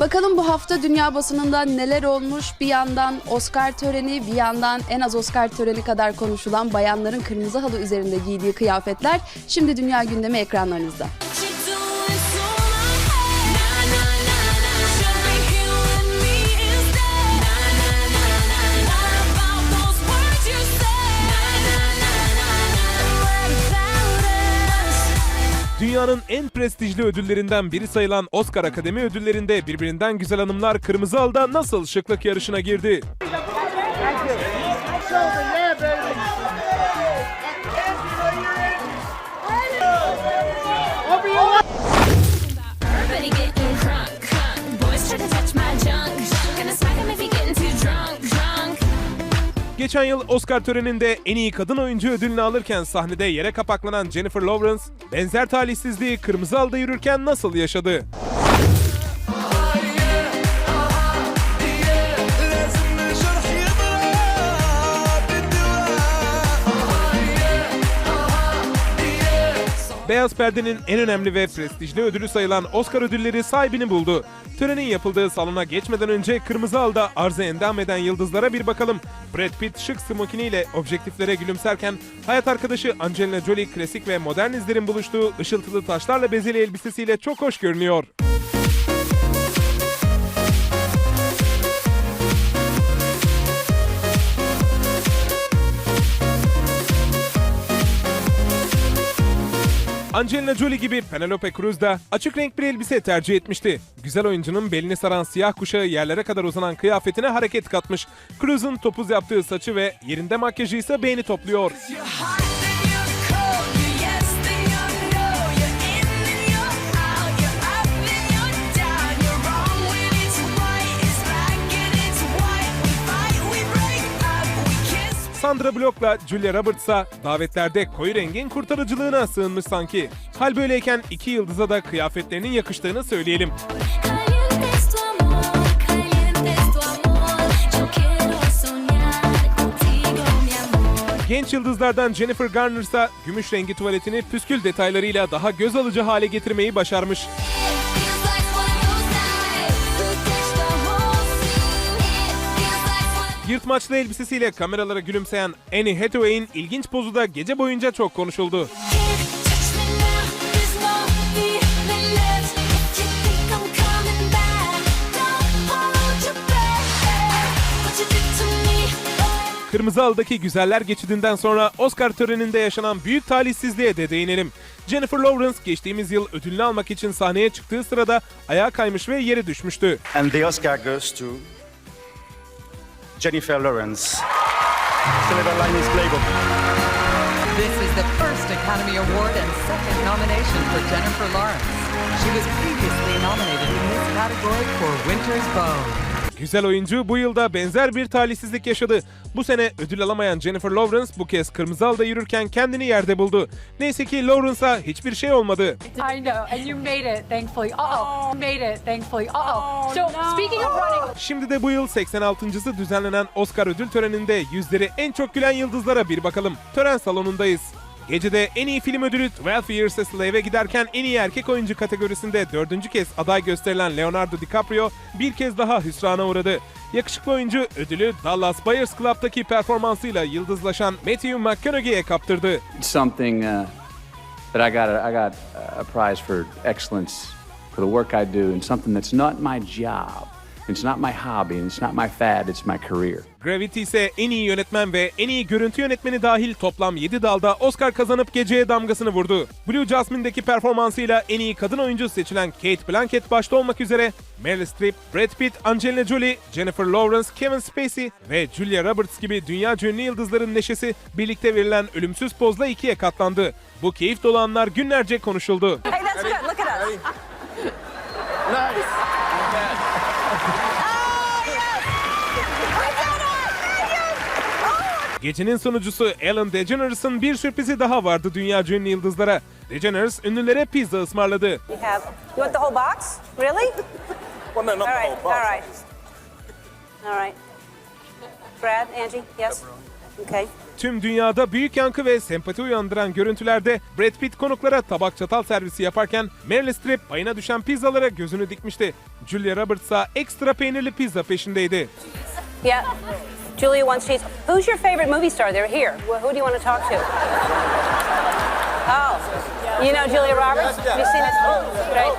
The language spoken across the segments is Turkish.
Bakalım bu hafta dünya basınında neler olmuş? Bir yandan Oscar töreni, bir yandan en az Oscar töreni kadar konuşulan bayanların kırmızı halı üzerinde giydiği kıyafetler. Şimdi dünya gündemi ekranlarınızda. Dünyanın en prestijli ödüllerinden biri sayılan Oscar Akademi Ödülleri'nde birbirinden güzel hanımlar kırmızı halda nasıl şıklık yarışına girdi? Everybody getting Geçen yıl Oscar töreninde en iyi kadın oyuncu ödülünü alırken sahnede yere kapaklanan Jennifer Lawrence, benzer talihsizliği kırmızı halda yürürken nasıl yaşadı? Beyaz Perde'nin en önemli ve prestijli ödülü sayılan Oscar ödülleri sahibini buldu. Törenin yapıldığı salona geçmeden önce kırmızı halda arıza endam eden yıldızlara bir bakalım. Brad Pitt şık smokiniyle objektiflere gülümserken hayat arkadaşı Angelina Jolie klasik ve modern izlerin buluştuğu ışıltılı taşlarla bezeli elbisesiyle çok hoş görünüyor. Angelina Jolie gibi Penelope Cruz da açık renk bir elbise tercih etmişti. Güzel oyuncunun belini saran siyah kuşağı yerlere kadar uzanan kıyafetine hareket katmış. Cruz'un topuz yaptığı saçı ve yerinde makyajı ise beğeni topluyor. Sandra Bullock'la Julia Roberts'a davetlerde koyu rengin kurtarıcılığına sığınmış sanki. Hal böyleyken iki yıldıza da kıyafetlerinin yakıştığını söyleyelim. Genç yıldızlardan Jennifer Garner ise gümüş rengi tuvaletini püskül detaylarıyla daha göz alıcı hale getirmeyi başarmış. Yırtmaçlı elbisesiyle kameralara gülümseyen Annie Hathaway'in ilginç pozu da gece boyunca çok konuşuldu. Kırmızı Halı'daki güzeller geçidinden sonra Oscar töreninde yaşanan büyük talihsizliğe de değinelim. Jennifer Lawrence geçtiğimiz yıl ödülünü almak için sahneye çıktığı sırada ayağa kaymış ve yere düşmüştü. And the Oscar goes to Jennifer Lawrence. Silver Linings Playbook. This is the first Academy Award and second nomination for Jennifer Lawrence. She was previously nominated in this category for Winter's Bone. Güzel oyuncu bu yılda benzer bir talihsizlik yaşadı. Bu sene ödül alamayan Jennifer Lawrence bu kez Kırmızı Halı'da yürürken kendini yerde buldu. Neyse ki Lawrence'a hiçbir şey olmadı. I know, and you made it, thankfully. Uh oh, made it, thankfully. Uh oh. So speaking of running, Şimdi de bu yıl 86.sı düzenlenen Oscar ödül töreninde yüzleri en çok gülen yıldızlara bir bakalım. Tören salonundayız. Gecede en iyi film ödülü 12 Years a Slave'e giderken en iyi erkek oyuncu kategorisinde dördüncü kez aday gösterilen Leonardo DiCaprio bir kez daha hüsrana uğradı. Yakışıklı oyuncu ödülü Dallas Buyers Club'daki performansıyla yıldızlaşan Matthew McConaughey'e kaptırdı. Something uh, that I got. A, I got a prize for excellence for the work I do, and something that's not my job. It's not my hobby, and it's not my fad. It's my career. Gravity ise en iyi yönetmen ve en iyi görüntü yönetmeni dahil toplam 7 dalda Oscar kazanıp geceye damgasını vurdu. Blue Jasmine'deki performansıyla en iyi kadın oyuncu seçilen Kate Blanchett başta olmak üzere Meryl Streep, Brad Pitt, Angelina Jolie, Jennifer Lawrence, Kevin Spacey ve Julia Roberts gibi dünya ünlü yıldızların neşesi birlikte verilen ölümsüz pozla ikiye katlandı. Bu keyif dolu anlar günlerce konuşuldu. Hey, that's good. Look at us. Gecenin sunucusu Ellen DeGeneres'ın bir sürprizi daha vardı dünya ünlü yıldızlara. DeGeneres ünlülere pizza ısmarladı. You have. You want the whole box? Really? Well, no, not All right. All right. All right. Brad, Angie, yes. Okay. Tüm dünyada büyük yankı ve sempati uyandıran görüntülerde Brad Pitt konuklara tabak çatal servisi yaparken Meryl Streep payına düşen pizzalara gözünü dikmişti. Julia Roberts ise ekstra peynirli pizza peşindeydi. Yeah. Julia wants cheese. Who's your favorite movie star? They're here. Wh- Who do you want to talk to? Oh, you know Julia Roberts? Have you seen this? Right.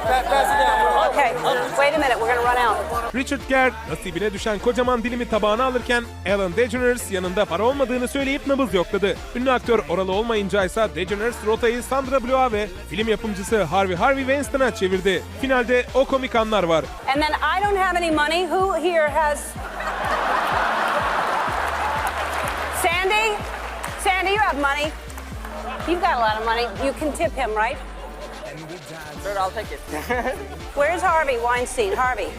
Okay. Wait a minute. We're gonna run out. Richard Gere nasibine düşen kocaman dilimi tabağına alırken Ellen DeGeneres yanında para olmadığını söyleyip nabız yokladı. Ünlü aktör oralı olmayınca ise DeGeneres rotayı Sandra Bullock'a ve film yapımcısı Harvey Harvey Weinstein'a çevirdi. Finalde o komik anlar var. And then I don't have any money. Who here has? Sandy, you have money. You've got a lot of money. You can tip him, right? Sure, I'll take it. Where's Harvey Weinstein? Harvey.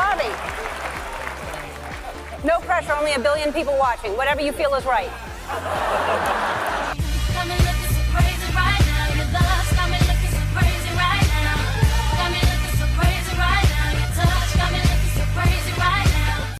Harvey. No pressure, only a billion people watching. Whatever you feel is right.